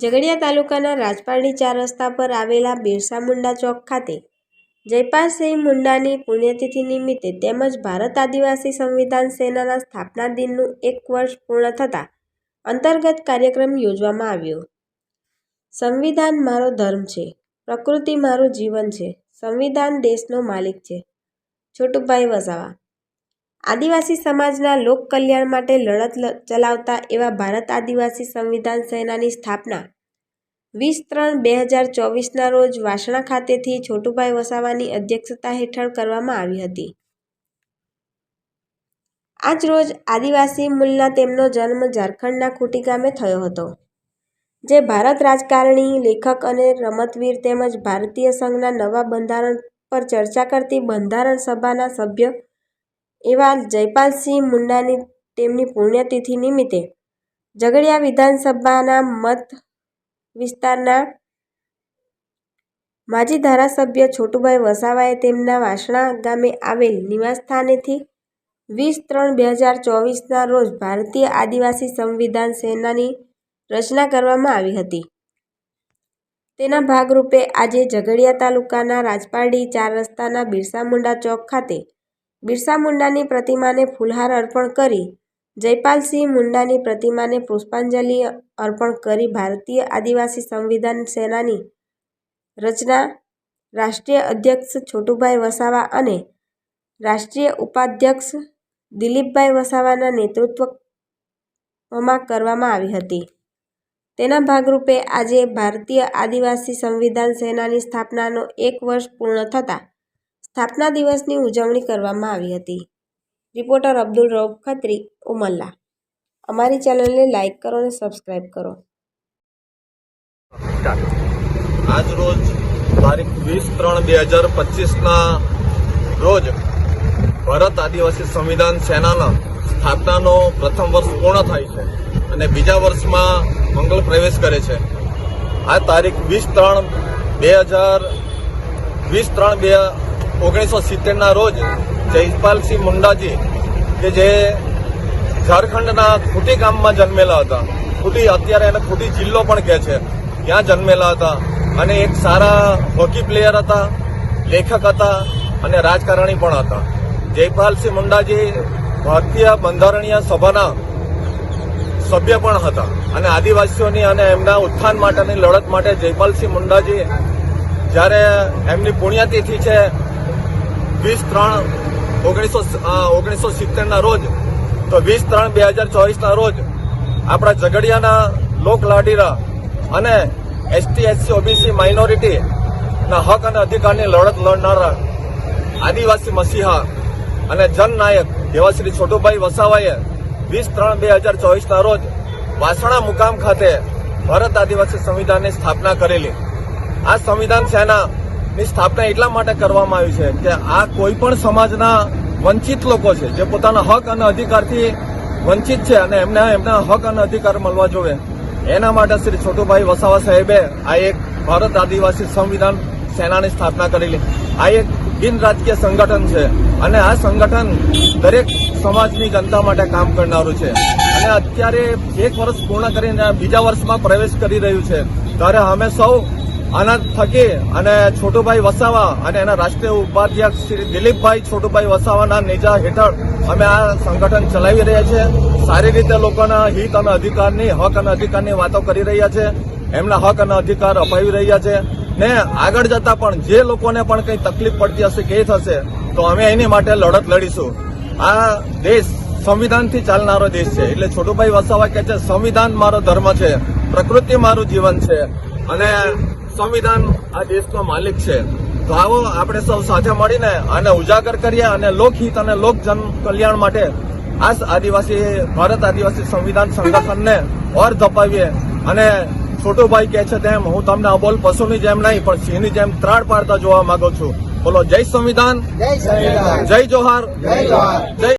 ઝઘડિયા તાલુકાના રાજપારડી ચાર રસ્તા પર આવેલા બિરસા મુંડા ચોક ખાતે જયપાલસિંહ મુંડાની પુણ્યતિથિ નિમિત્તે તેમજ ભારત આદિવાસી સંવિધાન સેનાના સ્થાપના દિનનું એક વર્ષ પૂર્ણ થતાં અંતર્ગત કાર્યક્રમ યોજવામાં આવ્યો. સંવિધાન મારો ધર્મ છે, પ્રકૃતિ મારું જીવન છે, સંવિધાન દેશનો માલિક છે. છોટુભાઈ વસાવા આદિવાસી સમાજના લોક કલ્યાણ માટે લડત ચલાવતા એવા ભારત આદિવાસી સંવિધાન સેનાની સ્થાપના. વીસ ત્રણ બે હજાર ચોવીસના રોજ વાસણા ખાતેથી છોટુભાઈ વસાવાની અધ્યક્ષતા હેઠળ કરવામાં આવી હતી. આજ રોજ આદિવાસી મૂલના તેમનો જન્મ ઝારખંડના ખૂટી ગામે થયો હતો, જે ભારત રાજકારણી, લેખક અને રમતવીર તેમજ ભારતીય સંઘના નવા બંધારણ પર ચર્ચા કરતી બંધારણ સભાના સભ્ય એવા જયપાલસિંહ મુંડાની તેમની પુણ્યતિથિ નિમિત્તે ઝઘડિયા વિધાનસભાના મત વિસ્તારના માજી ધારાસભ્ય છોટુભાઈ વસાવાએ તેમના વાસણા ગામે આવેલ નિવાસસ્થાનેથી વીસ ત્રણ બે હજાર ચોવીસના રોજ ભારતીય આદિવાસી સંવિધાન સેનાની રચના કરવામાં આવી હતી. તેના ભાગરૂપે આજે ઝઘડિયા તાલુકાના રાજપારડી ચાર રસ્તાના બિરસા મુંડા ચોક ખાતે બિરસા મુંડાની પ્રતિમાને ફૂલહાર અર્પણ કરી, જયપાલસિંહ મુંડાની પ્રતિમાને પુષ્પાંજલિ અર્પણ કરી ભારતીય આદિવાસી સંવિધાન સેનાની રચના, રાષ્ટ્રીય અધ્યક્ષ છોટુભાઈ વસાવા અને રાષ્ટ્રીય ઉપાધ્યક્ષ દિલીપભાઈ વસાવાના નેતૃત્વમાં કરવામાં આવી હતી. તેના ભાગરૂપે આજે ભારતીય આદિવાસી સંવિધાન સેનાની સ્થાપનાનો એક વર્ષ પૂર્ણ થતાં સ્થાપના દિવસની ઉજવણી કરવામાં આવી હતી. રિપોર્ટર અબ્દુલ રૌફ ખત્રી, ઉમલ્લા. અમારી ચેનલને લાઇક કરો અને સબસ્ક્રાઇબ કરો. આજ રોજ તારીખ વીસ ત્રણ બે હજાર પચીસના રોજ ભારત આદિવાસી સંવિધાન સેનાના સ્થાપનાનો પ્રથમ વર્ષ પૂર્ણ થાય છે અને બીજા વર્ષમાં મંગળ પ્રવેશ કરે છે. આ તારીખ વીસ ત્રણ બે હજાર વીસ ત્રણ બે ઓગણીસો સિત્તેરના રોજ જયપાલસિંહ મુંડાજી, કે જે ઝારખંડના ખૂટી ગામમાં જન્મેલા હતા. ખૂટી અત્યારે એને ખૂટી જિલ્લો પણ કહે છે. ત્યાં જન્મેલા હતા અને એક સારા હોકી પ્લેયર હતા, લેખક હતા અને રાજકારણી પણ હતા. જયપાલસિંહ મુંડાજી ભારતીય બંધારણીય સભાના સભ્ય પણ હતા અને આદિવાસીઓની અને એમના ઉત્થાન માટેની લડત માટે જયપાલસિંહ મુંડાજી જ્યારે એમની પુણ્યતિથિ છે વીસ ત્રણ ઓગણીસો ઓગણીસો સિત્તેરના રોજ, તો વીસ ત્રણ બે હજાર ચોવીસના રોજ આપણા ઝઘડિયાના લોકલાડીરા અને એસટી એસસી ઓબીસી માઇનોરિટી ના હક અને અધિકારની લડત લડનારા આદિવાસી મસીહા અને જનનાયક એવા શ્રી છોટુભાઈ વસાવાએ વીસ ત્રણ બે હજાર ચોવીસના રોજ વાસણા મુકામ ખાતે ભારત આદિવાસી સંવિધાનની સ્થાપના કરેલી. આ સંવિધાન સેનાની સ્થાપના એટલા માટે કરવામાં આવી છે કે આ કોઈ પણ સમાજના વંચિત લોકો છે, જે પોતાના હક અને અધિકારથી વંચિત છે અને એમને એમના હક અને અધિકાર મળવા જોઈએ. એના માટે શ્રી છોટુભાઈ વસાવા સાહેબે આ એક ભારત આદિવાસી સંવિધાન સેનાની સ્થાપના કરેલી. આ એક બિન રાજકીય સંગઠન છે અને આ સંગઠન દરેક સમાજની જનતા માટે કામ કરનારું છે. અને અત્યારે એક વર્ષ પૂર્ણ કરીને બીજા વર્ષમાં પ્રવેશ કરી રહ્યું છે. ત્યારે અમે સૌ આના થકી અને છોટુભાઈ વસાવા અને એના રાષ્ટ્રીય ઉપાધ્યક્ષ શ્રી દિલીપભાઈ છોટુભાઈ વસાવાના નેજા હેઠળ અમે આ સંગઠન ચલાવી રહ્યા છીએ સારી રીતે લોકોના હિત અને અધિકારની, હક અને અધિકારની વાતો કરી રહ્યા છે. એમના હક અને અધિકાર અપાવી રહ્યા છે. ને આગળ જતા પણ જે લોકોને પણ કંઈ તકલીફ પડતી હશે કે થશે, તો અમે એની માટે લડત લડીશું. આ દેશ સંવિધાનથી ચાલનારો દેશ છે. એટલે છોટુભાઈ વસાવા કહે છે, સંવિધાન મારો ધર્મ છે. પ્રકૃતિ મારું જીવન છે. અને સંવિધાન આ દેશનો માલિક છે. તો આવો આપણે સૌ સાથે મળીને આને ઉજાગર કરીએ અને લોકહિત અને લોકજન કલ્યાણ માટે આ આદિવાસી ભારત આદિવાસી સંવિધાન સંગઠનને ઓર ધપાવીએ. અને છોટુભાઈ કહે છે તેમ હું તમને અબોલ પશુની જેમ નહીં પણ સિંહની જેમ ત્રાડ પાડતા જોવા માંગુ છું. બોલો જય સંવિધાન. જય જોહાર. જય